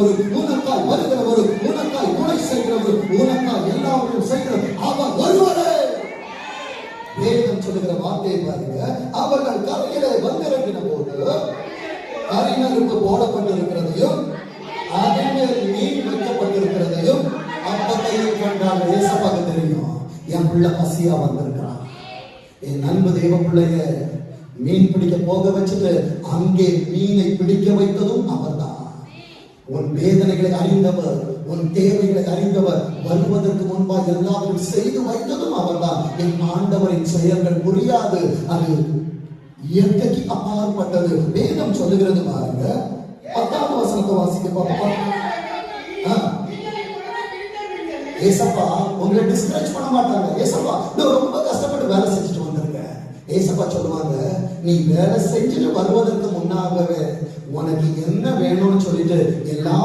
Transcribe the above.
செய்கிறவர் உனக்காய் ஒரு உனக்காய் துணை செய்கிறவர் உனக்காய் எல்லாவற்றையும் செய்கிற அவர் வருவாரே வேதம் சொல்லுகிற வார்த்தையை பாருங்க. அவர்கள் கரையிலே வந்திறங்கின போது கரிநெருப்பு போடப்பட்டிருக்கிறதையும் அதன் மேல் மீன் வைக்கப்பட்டிருக்கிறதையும் அப்பத்தையும் கண்டால் ஏசப்பாக தெரியும். என் பிள்ளை பசியா வந்திருக்கிறான். என் அன்பு தெய்வ பிள்ளைய மீன் பிடிக்க போக வச்சுட்டு அங்கே மீனை பிடிக்க வைத்ததும் உன் வேதனைகளை அறிந்தவர் உன் தேவைகளை அறிந்தவர் வருவதற்கு முன்பாக எல்லாவற்றையும் செய்து வைத்ததும் அவர்தான். என் ஆண்டவரின் செயல்கள் புரியாது. அது இயற்கைக்கு அப்பாற்பட்டது. வேதம் சொல்லுகிறது பாருங்க. பத்தாவது வசனத்தை வாசிக்க பார்ப்போம் ஏசப்பா உங்களை டிஸ்கரேஜ் பண்ண மாட்டாங்க. ஏசப்பா நான் ரொம்ப கஷ்டப்பட்டு வேலை செஞ்சுட்டு வந்திருக்கேன் ஏசப்பா சொல்லுவாங்க நீ வேலை செஞ்சுட்டு வருவதற்கு முன்னாகவே வேணும்னு சொல்லிட்டு எல்லாம்